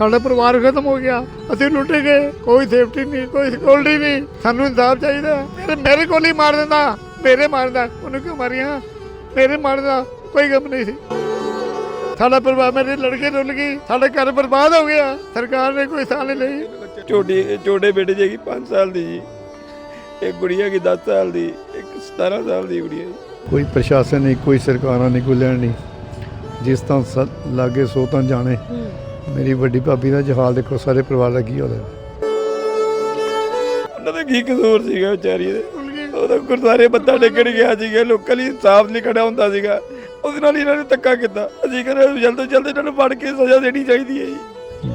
ਸਾਡਾ ਪਰਿਵਾਰ ਖਤਮ ਹੋ ਗਿਆ। ਅਸੀਂ ਲੁੱਟੇ ਗਏ। ਕੋਈ ਸੇਫਟੀ ਨਹੀਂ ਕੋਈ ਸਿਕਿਉਰਿਟੀ ਨਹੀਂ। ਸਾਨੂੰ ਇਨਸਾਫ ਚਾਹੀਦਾ। ਮੇਰੇ ਮੇਰੇ ਕੋਲ ਹੀ ਮਾਰ ਦਿੰਦਾ। ਮੇਰੇ ਮਾਰਦਾ ਉਹਨੂੰ ਕਿਉਂ ਮਾਰੀਆਂ ਮੇਰੇ ਮਾਰਦਾ ਕੋਈ ਗਮ ਨਹੀਂ ਸੀ। ਸਾਡਾ ਪਰਿਵਾਰ ਮੇਰੇ ਲੜਕੇ ਰੁੱਲ ਗਈ ਸਾਡਾ ਘਰ ਬਰਬਾਦ ਹੋ ਗਿਆ। ਸਰਕਾਰ ਨੇ ਕੋਈ ਸਾਹ ਨਹੀਂ ਲਈ। ਛੋਟੀ ਛੋਟੇ ਬੇਟੇ ਜੀ ਕੀ 5 ਸਾਲ ਦੀ। ਜੀ ਇੱਕ ਗੁੜੀਆ ਕੀ 10 ਸਾਲ ਦੀ। ਇੱਕ 17 ਸਾਲ ਦੀ ਗੁੜੀਆ ਕੋਈ ਪ੍ਰਸ਼ਾਸਨ ਨਹੀਂ ਕੋਈ ਸਰਕਾਰਾਂ ਨਹੀਂ ਕੋਈ ਲੈਣ ਨਹੀਂ। ਜਿਸ ਤਾਂ ਲਾਗੇ ਸੋ ਤਾਂ ਜਾਣੇ। ਮੇਰੀ ਵੱਡੀ ਭਾਬੀ ਦਾ ਜਹਾਲ ਦੇਖੋ ਸਾਰੇ ਪਰਿਵਾਰ ਦਾ ਕੀ ਹੋਇਆ ਉਹਨਾਂ ਦਾ ਕੀ ਕਸੂਰ ਸੀਗਾ ਵਿਚਾਰੀ ਦੇ? ਉਹਦਾ ਗੁਰਦੁਆਰੇ ਬੱਤਾ ਟੇਕਣ ਗਿਆ ਸੀਗਾ ਲੋਕਾਂ ਲਈ ਇਨਸਾਫ ਨਹੀਂ ਖੜਾ ਹੁੰਦਾ ਸੀਗਾ। ਉਹਦੇ ਨਾਲ ਹੀ ਇਹਨਾਂ ਨੇ ਧੱਕਾ ਕੀਤਾ। ਅਸੀਂ ਕਹਿੰਦੇ ਜਲਦ ਤੋਂ ਜਲਦ ਇਹਨਾਂ ਨੂੰ ਫੜ ਕੇ ਸਜ਼ਾ ਦੇਣੀ ਚਾਹੀਦੀ ਹੈ ਜੀ।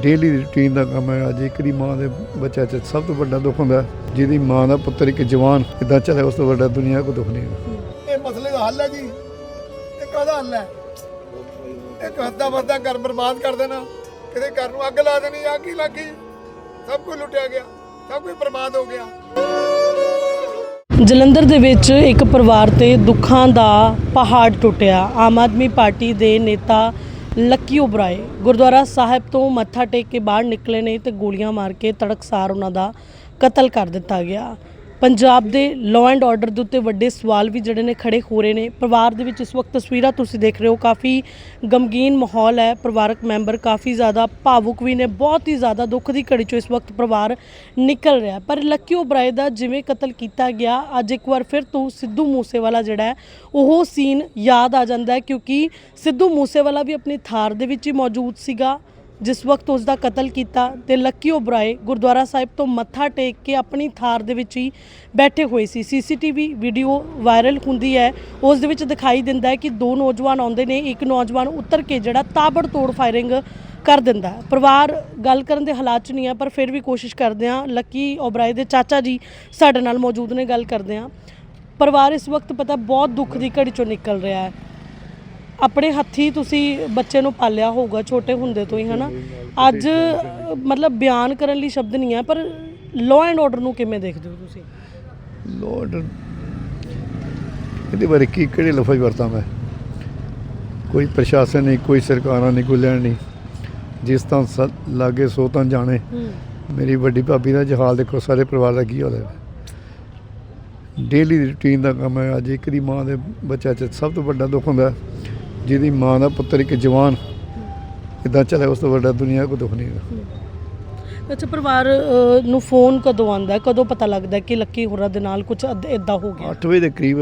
ਡੇਲੀ ਰੂਟੀਨ ਦਾ ਕੰਮ ਹੈ। ਅੱਜ ਇੱਕ ਦੀ ਮਾਂ ਦੇ ਬੱਚਾ ਚ ਸਭ ਤੋਂ ਵੱਡਾ ਦੁੱਖ ਹੁੰਦਾ ਹੈ, ਜਿਹਦੀ ਮਾਂ ਦਾ ਪੁੱਤਰ ਇੱਕ ਜਵਾਨ ਇਦਾਂ ਚਲੇ ਉਸ ਤੋਂ ਵੱਡਾ ਦੁਨੀਆ ਕੋ ਦੁੱਖ ਨਹੀਂ ਹੈ ਇਹ ਮਸਲੇ ਦਾ ਹੱਲ ਹੈ ਜੀ। ਇਹ ਕਾਹਦਾ ਹੱਲ ਹੈ? ਇੱਕ ਹੱਦਾ ਵੱਦਾ ਘਰ ਬਰਬਾਦ ਕਰ ਦੇਣਾ। ਕਿਤੇ ਘਰ ਨੂੰ ਅੱਗ ਲਾ ਦੇਣੀ ਅੱਗ ਹੀ ਲੱਗੀ, ਸਭ ਕੁਝ ਲੁੱਟਿਆ ਗਿਆ, ਸਭ ਕੁਝ ਬਰਬਾਦ ਹੋ ਗਿਆ। ਜਲੰਧਰ ਦੇ ਵਿੱਚ ਇੱਕ ਪਰਿਵਾਰ ਤੇ ਦੁੱਖਾਂ ਦਾ ਪਹਾੜ ਟੁੱਟਿਆ। ਆਮ ਆਦਮੀ ਪਾਰਟੀ ਦੇ ਨੇਤਾ ਲੱਕੀ ਉਬਰਾਏ ਗੁਰਦੁਆਰਾ ਸਾਹਿਬ ਤੋਂ ਮੱਥਾ ਟੇਕ ਕੇ ਬਾਹਰ ਨਿਕਲੇ ਨੇ ਤੇ ਗੋਲੀਆਂ ਮਾਰ ਕੇ ਤੜਕਸਾਰ ਉਹਨਾਂ ਦਾ ਕਤਲ ਕਰ ਦਿੱਤਾ ਗਿਆ। ਪੰਜਾਬ ਦੇ ਲਾਅ ਐਂਡ ਆਰਡਰ ਦੇ ਉੱਤੇ ਵੱਡੇ ਸਵਾਲ ਵੀ ਜਿਹੜੇ ਨੇ ਖੜੇ ਹੋ ਰਹੇ ਨੇ। ਪਰਿਵਾਰ ਦੇ ਵਿੱਚ ਇਸ ਵਕਤ ਤਸਵੀਰਾਂ ਤੁਸੀਂ ਦੇਖ ਰਹੇ ਹੋ, ਕਾਫੀ ਗਮਗੀਨ ਮਾਹੌਲ ਹੈ, ਪਰਿਵਾਰਕ ਮੈਂਬਰ ਕਾਫੀ ਜ਼ਿਆਦਾ ਭਾਵੁਕ ਵੀ ਨੇ, ਬਹੁਤ ਹੀ ਜ਼ਿਆਦਾ ਦੁੱਖ ਦੀ ਘੜੀ ਚੋਂ ਇਸ ਵਕਤ ਪਰਿਵਾਰ ਨਿਕਲ ਰਿਹਾ ਪਰ ਲੱਕੀ ਉਬਰਾਏ ਦਾ ਜਿਵੇਂ ਕਤਲ ਕੀਤਾ ਗਿਆ, ਅੱਜ ਇੱਕ ਵਾਰ ਫਿਰ ਤੋਂ ਸਿੱਧੂ ਮੂਸੇਵਾਲਾ ਜਿਹੜਾ ਹੈ, ਉਹ ਸੀਨ ਯਾਦ ਆ ਜਾਂਦਾ ਹੈ ਕਿਉਂਕਿ ਸਿੱਧੂ ਮੂਸੇਵਾਲਾ ਵੀ ਆਪਣੀ ਥਾਰ ਦੇ ਵਿੱਚ ਹੀ ਮੌਜੂਦ ਸੀਗਾ। ਜਿਸ ਵਕਤ ਉਸ ਦਾ ਕਤਲ ਕੀਤਾ ਤੇ ਲੱਕੀ ਓਬਰਾਏ ਗੁਰਦੁਆਰਾ ਸਾਹਿਬ ਤੋਂ ਮੱਥਾ ਟੇਕ ਕੇ ਆਪਣੀ ਥਾਰ ਦੇ ਵਿੱਚ ਹੀ ਬੈਠੇ ਹੋਏ ਸੀ। ਸੀਸੀਟੀਵੀ ਵੀਡੀਓ ਵਾਇਰਲ ਹੁੰਦੀ ਹੈ। ਉਸ ਦੇ ਵਿੱਚ ਦਿਖਾਈ ਦਿੰਦਾ ਹੈ ਕਿ ਦੋ ਨੌਜਵਾਨ ਆਉਂਦੇ ਨੇ। ਇੱਕ ਨੌਜਵਾਨ ਉੱਤਰ ਕੇ ਜਿਹੜਾ ਤਾਬੜ ਤੋੜ ਫਾਇਰਿੰਗ ਕਰ ਦਿੰਦਾ ਪਰਿਵਾਰ ਗੱਲ ਕਰਨ ਦੇ ਹਾਲਾਤ 'ਚ ਨਹੀਂ ਆ ਪਰ ਫਿਰ ਵੀ ਕੋਸ਼ਿਸ਼ ਕਰਦੇ ਆ ਲੱਕੀ ਓਬਰਾਏ ਦੇ ਚਾਚਾ ਜੀ ਸਾਡੇ ਨਾਲ ਮੌਜੂਦ ਨੇ, ਗੱਲ ਕਰਦੇ ਆ ਪਰਿਵਾਰ ਇਸ ਵਕਤ ਪਤਾ ਬਹੁਤ ਦੁੱਖ ਦੀ ਘੜੀ ਚੋਂ ਨਿਕਲ ਰਿਹਾ ਹੈ। ਆਪਣੇ ਹੱਥੀ ਤੁਸੀਂ ਬੱਚੇ ਨੂੰ ਪਾਲਿਆ ਹੋਊਗਾ ਛੋਟੇ ਹੁੰਦੇ ਤੋਂ ਹੀ ਹਨਾ? ਅੱਜ ਮਤਲਬ ਬਿਆਨ ਕਰਨ ਲਈ ਸ਼ਬਦ ਨਹੀਂ ਹੈ ਪਰ ਲਾਅ ਐਂਡ ਆਰਡਰ ਨੂੰ ਕਿਵੇਂ ਦੇਖਦੇ ਹੋ ਤੁਸੀਂ? ਲੋਡ ਇਹਦੇ ਬਾਰੇ ਕੀ ਕਿਹੜੇ ਲਫ਼ਜ਼ ਵਰਤਾਂ ਮੈਂ? ਕੋਈ ਪ੍ਰਸ਼ਾਸਨ ਨਹੀਂ ਕੋਈ ਸਰਕਾਰਾਂ ਨਹੀਂ ਕੋਈ ਲੈਣ ਨਹੀਂ। ਜਿਸ ਤਾਂ ਲਾਗੇ ਸੋ ਤਾਂ ਜਾਣੇ। ਮੇਰੀ ਵੱਡੀ ਭਾਬੀ ਦਾ ਜਹਾਲ ਦੇਖੋ ਸਾਰੇ ਪਰਿਵਾਰ ਦਾ ਕੀ ਹੋਇਆ ਡੇਲੀ ਰੂਟੀਨ ਦਾ ਕੰਮ ਹੈ। ਅੱਜ ਇੱਕ ਦੀ ਮਾਂ ਦੇ ਬੱਚਾ ਚ ਸਭ ਤੋਂ ਵੱਡਾ ਦੁੱਖ ਹੁੰਦਾ ਹੈ, ਜਿਹਦੀ ਮਾਂ ਦਾ ਪੁੱਤਰ ਇੱਕ ਜਵਾਨ ਇਦਾਂ ਚਲੇ ਉਸ ਤੋਂ ਵੱਡਾ ਦੁਨੀਆ ਕੋ ਦੁੱਖ ਨਹੀਂ ਅੱਛਾ ਪਰਿਵਾਰ ਨੂੰ ਫੋਨ ਕਦੋਂ ਆਉਂਦਾ? ਹੈ? ਕਦੋਂ ਪਤਾ ਲੱਗਦਾ ਹੈ ਕਿ ਲੱਕੀ ਹੋਰਾਂ ਦੇ ਨਾਲ ਕੁਝ ਇਦਾਂ ਹੋ ਗਿਆ? 8 ਵਜੇ ਦੇ ਕਰੀਬ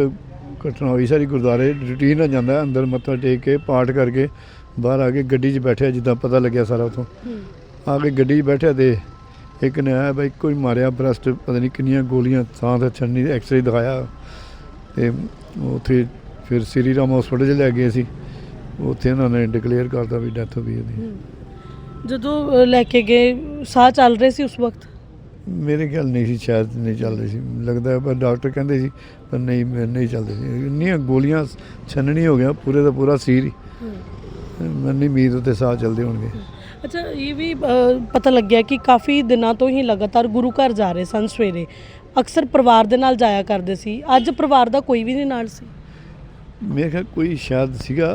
ਘਟਨਾ ਹੋਈ। ਸਾਰੀ ਗੁਰਦੁਆਰੇ ਰੂਟੀਨ ਨਾਲ ਜਾਂਦਾ ਅੰਦਰ ਮੱਥਾ ਟੇਕ ਕੇ ਪਾਠ ਕਰਕੇ ਬਾਹਰ ਆ ਕੇ ਗੱਡੀ 'ਚ ਬੈਠਿਆ ਜਿੱਦਾਂ ਪਤਾ ਲੱਗਿਆ ਸਾਰਾ ਉਥੋਂ। ਆ ਕੇ ਗੱਡੀ 'ਚ ਬੈਠਿਆ ਤੇ ਇੱਕ ਨੇ ਆਇਆ ਬਈ ਕੋਈ ਮਾਰਿਆ ਬ੍ਰਸਟ ਪਤਾ ਨਹੀਂ ਕਿੰਨੀਆਂ ਗੋਲੀਆਂ ਥਾਂ ਤੇ ਛੰਨੀ ਐਕਸਰੇ ਦਿਖਾਇਆ ਤੇ ਉੱਥੇ ਫਿਰ ਸ੍ਰੀ ਰਾਮ ਹਸਪੀਟਲ 'ਚ ਲੈ ਗਏ ਸੀ ਉੱਥੇ ਉਹਨਾਂ ਨੇ ਡਿਕਲੇਅਰ ਕਰਤਾ ਵੀ ਡੈਥ ਹੋ ਗਈ ਉਹਦੀ ਜਦੋਂ ਲੈ ਕੇ ਗਏ ਸਾਹ ਚੱਲ ਰਹੇ ਸੀ ਉਸ ਵਕਤ? ਮੇਰੇ ਖਿਆਲ ਨਹੀਂ ਸੀ ਸ਼ਾਇਦ ਨਹੀਂ ਚੱਲ ਰਹੀ ਸੀ। ਲੱਗਦਾ ਹੈ ਪਰ ਡਾਕਟਰ ਕਹਿੰਦੇ ਸੀ ਪਰ ਨਹੀਂ ਮੈਂ ਨਹੀਂ ਚੱਲਦੇ ਸੀ ਇੰਨੀਆਂ ਗੋਲੀਆਂ ਛੰਨਣੀ ਹੋ ਗਿਆ ਪੂਰੇ ਦਾ ਪੂਰਾ ਸੀਰ ਹੀ। ਮੈਨੂੰ ਨਹੀਂ ਉਮੀਦ ਉੱਤੇ ਸਾਹ ਚੱਲਦੇ ਹੋਣਗੇ। ਅੱਛਾ ਇਹ ਵੀ ਅ, ਪਤਾ ਲੱਗਿਆ ਕਿ ਕਾਫੀ ਦਿਨਾਂ ਤੋਂ ਹੀ ਲਗਾਤਾਰ ਗੁਰੂ ਘਰ ਜਾ ਰਹੇ ਸਨ ਸਵੇਰੇ। ਅਕਸਰ ਪਰਿਵਾਰ ਦੇ ਨਾਲ ਜਾਇਆ ਕਰਦੇ ਸੀ। ਅੱਜ ਪਰਿਵਾਰ ਦਾ ਕੋਈ ਵੀ ਨਹੀਂ ਨਾਲ ਸੀ। ਮੇਰੇ ਖਿਆਲ ਕੋਈ ਸ਼ਾਇਦ ਸੀਗਾ,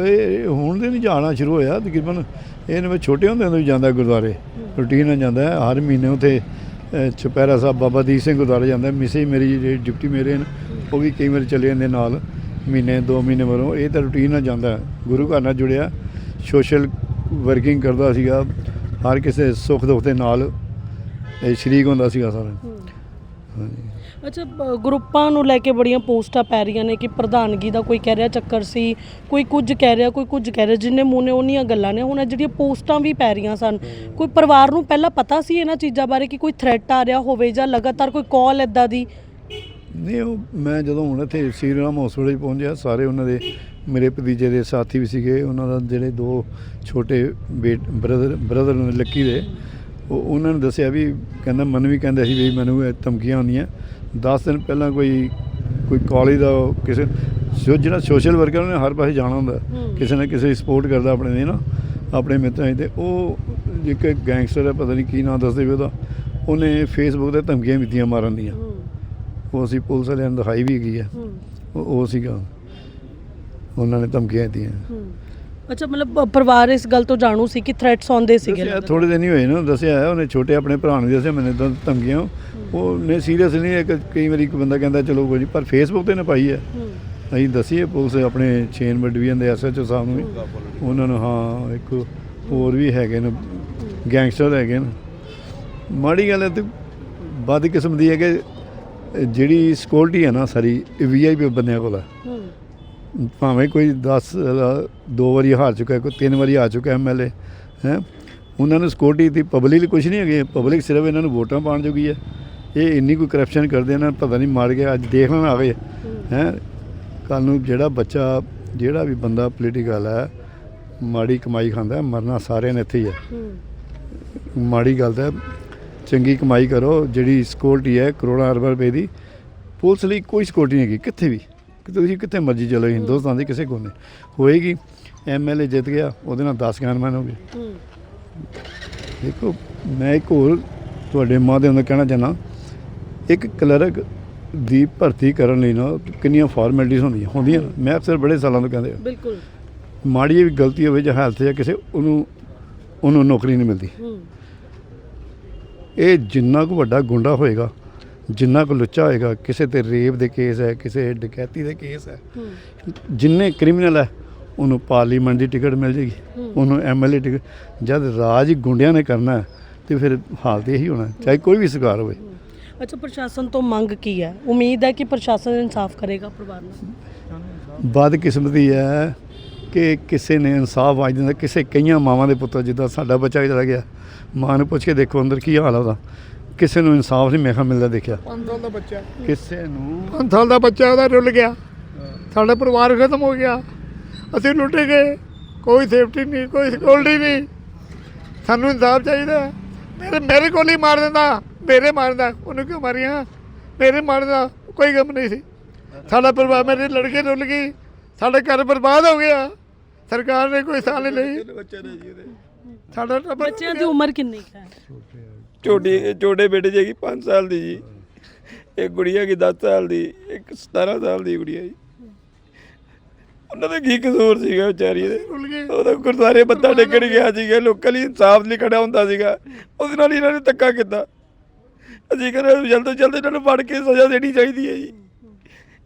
ਇਹ ਹੁਣ ਦੇ ਨਹੀਂ ਜਾਣਾ ਸ਼ੁਰੂ ਹੋਇਆ, ਤਕਰੀਬਨ ਇਹ ਮੈਂ ਛੋਟੇ ਹੁੰਦਿਆਂ ਤੋਂ ਹੀ ਜਾਂਦਾ ਗੁਰਦੁਆਰੇ। ਰੂਟੀਨ ਨਾਲ ਜਾਂਦਾ ਹਰ ਮਹੀਨੇ ਉਥੇ ਚੁਪਹਿਰਾ ਸਾਹਿਬ ਬਾਬਾ ਦੀਪ ਸਿੰਘ ਗੁਰਦੁਆਰੇ ਜਾਂਦਾ ਮਿਸੇ ਮੇਰੀ ਜਿਹੜੀ ਡਿਪਟੀ ਮੇਰੇ ਨੇ, ਉਹ ਵੀ ਕਈ ਵਾਰ ਚਲੇ ਜਾਂਦੇ ਨਾਲ, ਮਹੀਨੇ, ਦੋ ਮਹੀਨੇ ਮਰੋਂ ਇਹ ਤਾਂ ਰੂਟੀਨ ਨਾਲ ਜਾਂਦਾ ਗੁਰੂ ਘਰ ਨਾਲ ਜੁੜਿਆ ਸੋਸ਼ਲ ਵਰਕਿੰਗ ਕਰਦਾ ਸੀਗਾ, ਹਰ ਕਿਸੇ ਸੁੱਖ ਦੁੱਖ ਦੇ ਨਾਲ ਸ਼ਰੀਕ ਹੁੰਦਾ ਸੀਗਾ ਸਾਰਾ ਅੱਛਾ ਬ- ਗਰੁੱਪਾਂ ਨੂੰ ਲੈ ਕੇ ਬੜੀਆਂ ਪੋਸਟਾਂ ਪੈ ਰਹੀਆਂ ਨੇ ਕਿ ਪ੍ਰਧਾਨਗੀ ਦਾ ਕੋਈ ਕਹਿ ਰਿਹਾ ਚੱਕਰ ਸੀ ਕੋਈ ਕੁਝ ਕਹਿ ਰਿਹਾ ਕੋਈ ਕੁਝ ਕਹਿ ਰਿਹਾ ਜਿੰਨੇ ਮੂੰਹ ਨੇ ਉਹਨੀਆਂ ਗੱਲਾਂ ਨੇ। ਹੁਣ ਇਹ ਜਿਹੜੀਆਂ ਪੋਸਟਾਂ ਵੀ ਪੈ ਰਹੀਆਂ ਸਨ ਕੋਈ ਪਰਿਵਾਰ ਨੂੰ ਪਹਿਲਾਂ ਪਤਾ ਸੀ ਇਹਨਾਂ ਚੀਜ਼ਾਂ ਬਾਰੇ ਕਿ ਕੋਈ ਥ੍ਰੈਟ ਆ ਰਿਹਾ ਹੋਵੇ ਜਾਂ ਲਗਾਤਾਰ ਕੋਈ ਕਾਲ ਇਦਾਂ ਦੀ? ਨਹੀਂ ਉਹ ਮੈਂ ਜਦੋਂ ਹੁਣ ਇੱਥੇ ਸ੍ਰੀ ਰਾਮ ਹਸਪੀਟਲ 'ਚ ਪਹੁੰਚਿਆ ਸਾਰੇ ਉਹਨਾਂ ਦੇ ਮੇਰੇ ਭਤੀਜੇ ਦੇ ਸਾਥੀ ਵੀ ਸੀਗੇ ਉਹਨਾਂ ਦਾ ਜਿਹੜੇ ਦੋ ਛੋਟੇ ਬ੍ਰਦਰ ਬ੍ਰਦਰ ਨੇ ਲੱਕੀ ਦੇ। ਉਹ ਉਹਨਾਂ ਨੇ ਦੱਸਿਆ ਵੀ ਕਹਿੰਦਾ ਮੈਨੂੰ ਵੀ ਕਹਿੰਦਾ ਸੀ ਵੀ ਮੈਨੂੰ ਇਹ ਧਮਕੀਆਂ ਆਉਂਦੀਆਂ। 10 ਦਿਨ ਪਹਿਲਾਂ ਕੋਈ ਕੋਈ ਕਾਲਜ ਦਾ ਕਿਸੇ ਸੋ ਜਿਹੜਾ ਸੋਸ਼ਲ ਵਰਕਰ ਉਹਨੇ ਹਰ ਪਾਸੇ ਜਾਣਾ ਹੁੰਦਾ। ਹੂੰ। ਕਿਸੇ ਨਾ ਕਿਸੇ ਸਪੋਰਟ ਕਰਦਾ ਆਪਣੇ ਦੇ ਨਾ ਆਪਣੇ ਮਿੱਤਰਾਂ ਦੀ ਤੇ। ਉਹ ਇੱਕ ਗੈਂਗਸਟਰ ਹੈ ਪਤਾ ਨਹੀਂ ਕੀ ਨਾਮ ਦੱਸਦੇ ਵੀ ਉਹਦਾ। ਉਹਨੇ ਫੇਸਬੁੱਕ ਤੇ ਧਮਕੀਆਂ ਦਿੱਤੀਆਂ ਮਾਰਨ ਦੀਆਂ। ਉਹ ਅਸੀਂ ਪੁਲਿਸ ਵਾਲਿਆਂ ਨੂੰ ਦਿਖਾਈ ਵੀ ਗਈ ਆ। ਉਹ ਉਹ ਸੀਗਾ। ਉਹਨਾਂ ਨੇ ਧਮਕੀਆਂ ਦਿੱਤੀਆਂ। ਅੱਛਾ ਮਤਲਬ ਪਰਿਵਾਰ ਇਸ ਗੱਲ ਤੋਂ ਜਾਣੂ ਸੀ ਕਿ ਥ੍ਰੈਟਸ ਆਉਂਦੇ ਸੀਗੇ? ਦੱਸਿਆ ਥੋੜੇ ਦਿਨ ਹੀ ਹੋਏ ਨਾ ਦੱਸਿਆ ਹੈ ਉਹਨੇ ਛੋਟੇ ਆਪਣੇ ਭਰਾ ਨੂੰ ਦੱਸਿਆ ਮੈਨੂੰ ਤਾਂ ਧਮਕੀਆਂ ਉਹਨੇ ਸੀਰੀਅਸ ਨਹੀਂ ਇੱਕ ਕਈ ਵਾਰੀ ਇੱਕ ਬੰਦਾ ਕਹਿੰਦਾ ਚਲੋ ਕੋਈ ਨਹੀਂ ਪਰ ਫੇਸਬੁੱਕ ਤੇ ਨਾ ਪਾਈ ਹੈ। ਹੂੰ। ਅਸੀਂ ਦਸੀਏ ਪੁਲਿਸ ਆਪਣੇ 6 ਨੰਬਰ ਡਿਵੀਜ਼ਨ ਦੇ ਐਸਐਚਓ ਸਾਹਿਬ ਨੂੰ ਵੀ। ਉਹਨਾਂ ਨੂੰ ਹਾਂ ਇੱਕ ਹੋਰ ਵੀ ਹੈਗੇ ਨੇ ਗੈਂਗਸਟਰ ਹੈਗੇ ਨੇ। ਮਾੜੀ ਗੱਲ ਹੈ ਤੇ ਵੱਧ ਕਿਸਮ ਦੀ ਹੈ ਕਿ ਜਿਹੜੀ ਸਿਕਿਉਰਿਟੀ ਹੈ ਨਾ ਸਾਰੀ ਵੀਆਈਪੀ ਬੰਦਿਆਂ ਕੋਲ ਹੈ। ਹੂੰ। ਭਾਵੇਂ ਕੋਈ 10 ਦੋ ਵਾਰੀ ਹਾਰ ਚੁੱਕਾ ਕੋਈ ਤਿੰਨ ਵਾਰੀ ਆ ਚੁੱਕਾ ਐਮਐਲਏ ਹੈ। ਉਹਨਾਂ ਨੂੰ ਸਿਕਿਉਰਿਟੀ ਦੀ ਪਬਲਿਕ ਕੁਝ ਨਹੀਂ ਹੈਗੇ। ਪਬਲਿਕ ਸਿਰਫ ਇਹਨਾਂ ਨੂੰ ਵੋਟਾਂ ਪਾਉਣ ਜੋਗੀ ਹੈ। ਇਹ ਇੰਨੀ ਕੋਈ ਕਰਪਸ਼ਨ ਕਰਦੇ ਨੇ ਪਤਾ ਨਹੀਂ ਮਾਰ ਗਿਆ, ਅੱਜ ਦੇਖ ਲੈਣ ਆਵੇ, ਹੈ। ਕੱਲ ਨੂੰ ਜਿਹੜਾ ਬੱਚਾ, ਜਿਹੜਾ ਵੀ ਬੰਦਾ ਪੋਲੀਟੀਕਲ ਹੈ, ਮਾੜੀ ਕਮਾਈ ਖਾਂਦਾ ਮਰਨਾ ਸਾਰਿਆਂ ਨੇ ਇੱਥੇ ਹੀ ਹੈ। ਮਾੜੀ ਗੱਲ ਹੈ ਚੰਗੀ ਕਮਾਈ ਕਰੋ, ਜਿਹੜੀ ਸਿਕਿਉਰਿਟੀ ਹੈ ਕਰੋੜਾਂ ਅਰਬਾਂ ਰੁਪਏ ਦੀ, ਪੁਲਿਸ ਲਈ ਕੋਈ ਸਿਕਿਉਰਿਟੀ ਨਹੀਂ ਹੈਗੀ, ਕਿੱਥੇ ਵੀ। ਕਿ ਤੁਸੀਂ ਕਿੱਥੇ ਮਰਜ਼ੀ ਚਲੋ ਹਿੰਦੁਸਤਾਨ ਦੇ ਕਿਸੇ ਕੋਨੇ ਹੋਏਗੀ ਐਮਐਲਏ ਜਿੱਤ ਗਿਆ ਉਹਦੇ ਨਾਲ 10 ਗਨਮੈਨ ਹੋ। ਗਏ ਦੇਖੋ ਮੈਂ ਇੱਕ ਹੋਰ ਤੁਹਾਡੇ ਮਾਧਿਅਮ ਨਾਲ ਕਹਿਣਾ ਚਾਹਨਾ ਇੱਕ ਕਲਰਕ ਦੀ ਭਰਤੀ ਕਰਨ ਲਈ ਨਾ ਕਿੰਨੀਆਂ ਫਾਰਮੈਲਿਟੀਆਂ ਹੁੰਦੀਆਂ ਹੁੰਦੀਆਂ। ਮੈਂ ਅਕਸਰ ਬੜੇ ਸਾਲਾਂ ਤੋਂ ਕਹਿੰਦੇ ਬਿਲਕੁਲ। ਮਾੜੀ ਵੀ ਗਲਤੀ ਹੋਵੇ ਜਾਂ ਹਾਲਤ ਜਾਂ ਕਿਸੇ ਉਹਨੂੰ ਉਹਨੂੰ ਨੌਕਰੀ ਨਹੀਂ ਮਿਲਦੀ। ਇਹ ਜਿੰਨਾ ਕੁ ਵੱਡਾ ਗੁੰਡਾ ਹੋਏਗਾ ਜਿੰਨਾ ਕੁ ਲੁੱਚਾ ਹੋਏਗਾ ਕਿਸੇ ਤੇ ਰੇਪ ਦੇ ਕੇਸ ਹੈ ਕਿਸੇ ਡਕੈਤੀ ਦੇ ਕੇਸ ਹੈ ਜਿੰਨੇ ਕ੍ਰਿਮੀਨਲ ਹੈ ਉਹਨੂੰ ਪਾਰਲੀਮੈਂਟ ਦੀ ਟਿਕਟ ਮਿਲ ਜੇਗੀ। ਉਹਨੂੰ ਐਮਐਲਏ ਟਿਕਟ ਜਦ ਰਾਜ ਹੀ ਗੁੰਡਿਆਂ ਨੇ ਕਰਨਾ ਹੈ ਤੇ ਫਿਰ ਹਾਲਤ ਇਹੀ ਹੋਣਾ ਚਾਹੇ ਕੋਈ ਵੀ ਸਰਕਾਰ ਹੋਵੇ। ਅੱਛਾ ਪ੍ਰਸ਼ਾਸਨ ਤੋਂ ਮੰਗ ਕੀ ਹੈ? ਉਮੀਦ ਹੈ ਕਿ ਪ੍ਰਸ਼ਾਸਨ ਇਨਸਾਫ ਕਰੇਗਾ ਪਰਿਵਾਰ ਨਾਲ ਬਦ ਕਿਸਮਤੀ ਹੈ ਕਿ ਕਿਸੇ ਨੇ ਇਨਸਾਫ ਅੱਜ ਦਿੰਦਾ ਕਿਸੇ ਕਈਆਂ ਮਾਵਾਂ ਦੇ ਪੁੱਤਰ ਜਿੱਦਾਂ ਸਾਡਾ ਬੱਚਾ ਚਲਾ ਗਿਆ ਮਾਂ ਨੂੰ ਪੁੱਛ ਕੇ ਦੇਖੋ ਅੰਦਰ ਕੀ ਹਾਲ ਆ ਉਹਦਾ। ਕਿਸੇ ਨੂੰ ਇਨਸਾਫ ਨਹੀਂ ਮੇਖਾ ਮਿਲਦਾ ਦੇਖਿਆ। 5 ਸਾਲ ਦਾ ਬੱਚਾ। ਕਿਸੇ ਨੂੰ 5 ਸਾਲ ਦਾ ਬੱਚਾ ਉਹਦਾ ਰੁੱਲ ਗਿਆ। ਸਾਡਾ ਪਰਿਵਾਰ ਖਤਮ ਹੋ ਗਿਆ। ਅਸੀਂ ਲੁੱਟੇ ਗਏ। ਕੋਈ ਸੇਫਟੀ ਨਹੀਂ ਕੋਈ ਸਿਕਿਉਰਿਟੀ ਨਹੀਂ। ਸਾਨੂੰ ਇਨਸਾਫ ਚਾਹੀਦਾ। ਮੇਰੇ ਮੇਰੇ ਕੋਲ ਹੀ ਮਾਰ ਦਿੰਦਾ। ਮੇਰੇ ਮਾਰਦਾ ਉਹਨੂੰ ਕਿਉਂ ਮਾਰੀਆਂ ਮੇਰੇ ਮਾਰਦਾ ਕੋਈ ਗਮ ਨਹੀਂ ਸੀ। ਸਾਡਾ ਪਰਿਵਾਰ ਮੇਰੇ ਲੜਕੇ ਰੁੱਲ ਗਈ ਸਾਡਾ ਘਰ ਬਰਬਾਦ ਹੋ ਗਿਆ। ਸਰਕਾਰ ਨੇ ਕੋਈ ਸਾਲ ਨਹੀਂ ਲਈ। ਸਾਡਾ ਬੱਚਿਆਂ ਦੀ ਉਮਰ ਕਿੰਨੀ ਹੈ? ਛੋਟੀ ਛੋਟੇ ਬੇਟੇ ਜੀ 5 ਸਾਲ ਦੀ ਜੀ। ਇੱਕ ਗੁੜੀਆ ਕੀ 10 ਸਾਲ ਦੀ ਇੱਕ 17 ਸਾਲ ਦੀ ਗੁੜੀਆ ਜੀ। ਉਹਨਾਂ ਦਾ ਕੀ ਕਸੂਰ ਸੀਗਾ ਵਿਚਾਰੀ ਦੇ? ਉਹਦਾ ਗੁਰਦੁਆਰੇ ਬੱਤਾ ਟੇਕਣ ਗਿਆ ਸੀਗਾ ਲੋਕਾਂ ਲਈ ਇਨਸਾਫ ਲਈ ਖੜਾ ਹੁੰਦਾ ਸੀਗਾ। ਉਹਦੇ ਨਾਲ ਹੀ ਇਹਨਾਂ ਨੇ ਧੱਕਾ ਕੀਤਾ। ਅਸੀਂ ਕਹਿੰਦੇ ਜਲਦ ਤੋਂ ਜਲਦ ਇਹਨਾਂ ਨੂੰ ਫੜ ਕੇ ਸਜ਼ਾ ਦੇਣੀ ਚਾਹੀਦੀ ਹੈ ਜੀ।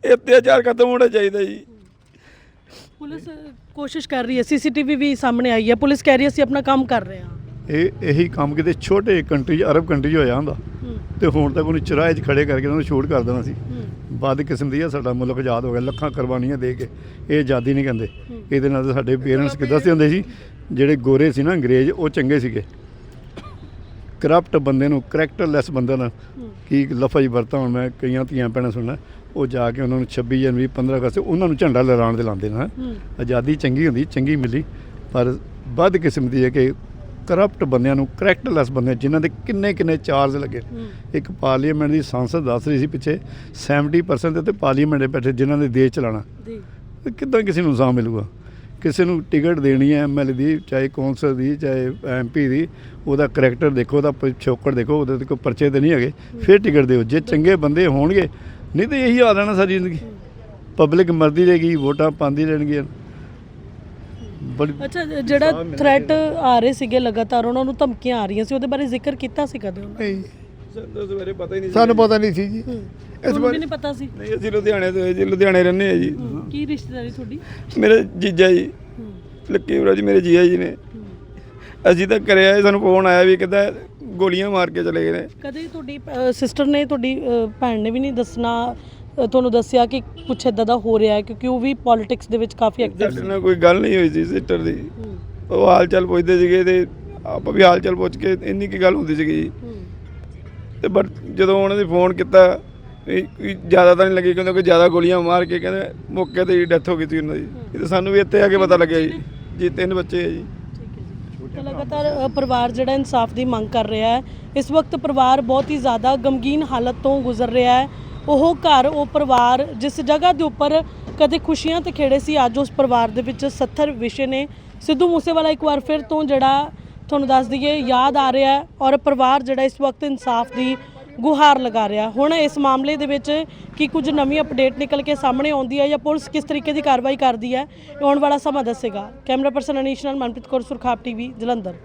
ਇਹ ਅਤਿਆਚਾਰ ਖਤਮ ਹੋਣਾ ਚਾਹੀਦਾ ਜੀ। ਪੁਲਿਸ ਕੋਸ਼ਿਸ਼ ਕਰ ਰਹੀ ਹੈ ਸੀਸੀਟੀਵੀ ਵੀ ਸਾਹਮਣੇ ਆਈ ਹੈ। ਪੁਲਿਸ ਕਹਿ ਰਹੀ ਹੈ ਅਸੀਂ ਆਪਣਾ ਕੰਮ ਕਰ ਰਹੇ ਹਾਂ। ਇਹ ਇਹੀ ਕੰਮ ਕਿਤੇ ਛੋਟੇ ਕੰਟਰੀ ਅਰਬ ਕੰਟਰੀ ਹੋਇਆ ਹੁੰਦਾ। ਹੂੰ। ਤੇ ਹੁਣ ਤੱਕ ਉਹਨੂੰ ਚਰਾਏ 'ਚ ਖੜੇ ਕਰਕੇ ਉਹਨੂੰ ਸ਼ੂਟ ਕਰ ਦੇਣਾ ਸੀ। ਹੂੰ। ਬਦ ਕਿਸਮ ਦੀ ਆ ਸਾਡਾ ਮੁਲਕ ਆਜ਼ਾਦ ਹੋ ਗਿਆ ਲੱਖਾਂ ਕੁਰਬਾਨੀਆਂ ਦੇ ਕੇ ਇਹ ਆਜ਼ਾਦੀ ਨਹੀਂ ਕਹਿੰਦੇ। ਇਹਦੇ ਨਾਲ ਸਾਡੇ ਪੇਰੈਂਟਸ ਕਿੱਦਾਂ ਸੀ ਹੁੰਦੇ ਸੀ? ਜਿਹੜੇ ਗੋਰੇ ਸੀ ਨਾ ਅੰਗਰੇਜ਼ ਉਹ ਚੰਗੇ ਸੀਗੇ। ਕਰਪਟ ਬੰਦੇ ਨੂੰ ਕਰੈਕਟਰਲੈਸ ਬੰਦੇ ਨਾਲ ਕੀ ਲਫ਼ਜ਼ ਵਰਤਾ ਹੁਣ ਮੈਂ ਕਈਆਂ ਧੀਆਂ ਭੈਣਾਂ ਸੁਣਨਾ ਉਹ ਜਾ ਕੇ ਉਹਨਾਂ ਨੂੰ 26 ਜਨਵਰੀ 15 ਅਗਸਤ ਉਹਨਾਂ ਨੂੰ ਝੰਡਾ ਲਹਿਰਾਉਣ ਦੇ ਲਾਉਂਦੇ ਨੇ ਹੂੰ। ਆਜ਼ਾਦੀ ਚੰਗੀ ਹੁੰਦੀ ਚੰਗੀ ਮਿਲੀ ਪਰ ਵੱਧ ਕਿਸਮ ਦੀ ਹੈ ਕਿ ਕਰਪਟ ਬੰਦਿਆਂ ਨੂੰ ਕਰੈਕਟਰਲੈਸ ਬੰਦੇ ਜਿਨ੍ਹਾਂ ਦੇ ਕਿੰਨੇ ਕਿੰਨੇ ਚਾਰਜ ਲੱਗੇ। ਇੱਕ ਪਾਰਲੀਮੈਂਟ ਦੀ ਸੰਸਦ ਦੱਸ ਰਹੀ ਸੀ ਪਿੱਛੇ 70% ਤੇ ਪਾਰਲੀਮੈਂਟ ਦੇ ਬੈਠੇ ਜਿਨ੍ਹਾਂ ਨੇ ਦੇਸ਼ ਚਲਾਣਾ ਜੀ। ਕਿੱਦਾਂ ਕਿਸੇ ਨੂੰ ਇਨਸਾਫ ਮਿਲੂਗਾ? ਕਿਸੇ ਨੂੰ ਟਿਕਟ ਦੇਣੀ ਹੈ ਐਮਐਲਏ ਦੀ ਚਾਹੇ ਕੌਂਸਲ ਦੀ ਚਾਹੇ ਐਮਪੀ ਦੀ ਉਹਦਾ ਕਰੈਕਟਰ ਦੇਖੋ ਉਹਦਾ ਪਿਛੋਕੜ ਦੇਖੋ ਉਹਦੇ ਤੇ ਕੋਈ ਪਰਚੇ ਤੇ ਨਹੀਂ ਹੈਗੇ ਫਿਰ ਟਿਕਟ ਦਿਓ। ਜੇ ਚੰਗੇ ਬੰਦੇ ਹੋਣਗੇ ਨਹੀਂ ਤੇ ਇਹੀ ਹਾਲ ਰਹਿਣਾ ਸਾਰੀ ਜ਼ਿੰਦਗੀ। ਪਬਲਿਕ ਮਰਦੀ ਰਹੇਗੀ ਵੋਟਾਂ ਪਾਉਂਦੀ ਰਹਿਣਗੀਆਂ। ਬੜੀ ਅੱਛਾ ਜਿਹੜਾ ਥ੍ਰੈਟ ਆ ਰਹੇ ਸੀਗੇ ਲਗਾਤਾਰ ਉਹਨਾਂ ਨੂੰ ਧਮਕੀਆਂ ਆ ਰਹੀਆਂ ਸੀ ਉਹਦੇ ਬਾਰੇ ਜ਼ਿਕਰ ਕੀਤਾ ਸੀ ਕਦੇ ਉਹਨਾਂ ਨਹੀਂ। ਸਾਨੂੰ ਸਵੇਰੇ ਪਤਾ ਹੀ ਨਹੀਂ ਸਾਨੂੰ ਪਤਾ ਨਹੀਂ ਸੀ ਜੀ। ਇਸ ਬਾਰੇ ਨਹੀਂ ਪਤਾ ਸੀ? ਨਹੀਂ ਅਸੀਂ ਲੁਧਿਆਣੇ ਤੋਂ ਜੀ ਲੁਧਿਆਣੇ ਰਹਿੰਦੇ ਆ ਜੀ। ਕੀ ਰਿਸ਼ਤੇਦਾਰੀ ਤੁਹਾਡੀ? ਮੇਰੇ ਜੀਜਾ ਜੀ। ਲੱਕੀ ਵੀਰਾ ਜੀ ਮੇਰੇ ਜੀਜਾ ਜੀ ਨੇ। ਅਸੀਂ ਤਾਂ ਕਰਿਆ ਸਾਨੂੰ ਫੋਨ ਆਇਆ ਵੀ ਕਹਿੰਦਾ ਗੋਲੀਆਂ ਮਾਰ ਕੇ ਚਲੇ ਗਏ ਨੇ। ਕਦੇ ਤੁਹਾਡੀ ਸਿਸਟਰ ਨੇ ਤੁਹਾਡੀ ਭੈਣ ਨੇ ਵੀ ਨਹੀਂ ਦੱਸਣਾ ਤੁਹਾਨੂੰ ਦੱਸਿਆ ਕਿ ਕੁਛ ਇਦਾਂ ਦਾ ਹੋ ਰਿਹਾ ਹੈ ਕਿਉਂਕਿ ਉਹ ਵੀ ਪੋਲਿਟਿਕਸ ਦੇ ਵਿੱਚ ਕਾਫੀ ਐਕਟਿਵ ਸਾਡੇ ਨਾਲ ਕੋਈ ਗੱਲ ਨਹੀਂ ਹੋਈ ਸੀ ਸਿਸਟਰ ਦੀ। ਉਹ ਹਾਲ ਚਾਲ ਪੁੱਛਦੇ ਸੀਗੇ ਤੇ ਆਪਾਂ ਵੀ ਹਾਲ ਚਾਲ ਪੁੱਛ ਕੇ ਇੰਨੀ ਕੀ ਗੱਲ ਹੁੰਦੀ ਸੀਗੀ। ਜੀ ਤੇ ਬਟ ਜਦੋਂ ਉਹਨਾਂ ਨੇ ਫੋਨ ਕੀਤਾ ਕੋਈ ਜ਼ਿਆਦਾ ਤਾਂ ਨਹੀਂ ਲੱਗੀ ਕਿਉਂਕਿ ਜ਼ਿਆਦਾ ਗੋਲੀਆਂ ਮਾਰ ਕੇ ਕਹਿੰਦੇ ਮੌਕੇ ਤੇ ਹੀ ਡੈਥ ਹੋ ਗਈ ਸੀ ਉਹਨਾਂ ਦੀ। ਇਹ ਤਾਂ ਸਾਨੂੰ ਵੀ ਇੱਥੇ ਆ ਕੇ ਪਤਾ ਲੱਗਿਆ ਜੀ ਜੀ ਤਿੰਨ ਬੱਚੇ ਆ ਜੀ। ਤਾਂ ਲਗਾਤਾਰ ਪਰਿਵਾਰ ਜਿਹੜਾ ਇਨਸਾਫ ਦੀ ਮੰਗ ਕਰ ਰਿਹਾ ਹੈ ਇਸ ਵਕਤ ਪਰਿਵਾਰ ਬਹੁਤ ਹੀ ਜ਼ਿਆਦਾ ਗਮਗੀਨ ਹਾਲਤ ਤੋਂ ਗੁਜ਼ਰ ਰਿਹਾ ਹੈ। ਉਹ ਘਰ, ਉਹ ਪਰਿਵਾਰ ਜਿਸ ਜਗ੍ਹਾ ਦੇ ਉੱਪਰ ਕਦੇ ਖੁਸ਼ੀਆਂ ਤੇ ਖੇੜੇ ਸੀ, ਅੱਜ ਉਸ ਪਰਿਵਾਰ ਦੇ ਵਿੱਚ 70 ਵਿਸ਼ੇ ਨੇ। ਸਿੱਧੂ ਮੂਸੇਵਾਲਾ ਇੱਕ ਵਾਰ ਫਿਰ ਤੋਂ ਜਿਹੜਾ ਤੁਹਾਨੂੰ ਦੱਸ ਦਈਏ, ਯਾਦ ਆ ਰਿਹਾ ਔਰ ਪਰਿਵਾਰ ਜਿਹੜਾ ਇਸ ਵਕਤ ਇਨਸਾਫ ਦੀ ਗੁਹਾਰ ਲਗਾ ਰਿਹਾ। ਹੁਣ ਇਸ ਮਾਮਲੇ ਦੇ ਵਿੱਚ ਕੀ ਕੁਝ ਨਵੀਂ ਅਪਡੇਟ ਨਿਕਲ ਕੇ ਸਾਹਮਣੇ ਆਉਂਦੀ ਹੈ ਜਾਂ ਪੁਲਿਸ ਕਿਸ ਤਰੀਕੇ ਦੀ ਕਾਰਵਾਈ ਕਰਦੀ ਹੈ ਆਉਣ ਵਾਲਾ ਸਮਾਂ ਦੱਸੇਗਾ। ਕੈਮਰਾ ਪਰਸਨ ਅਨੀਸ਼ ਨਾਲ ਮਨਪ੍ਰੀਤ ਕੌਰ ਸੁਰਖਾਪ ਟੀਵੀ, ਜਲੰਧਰ।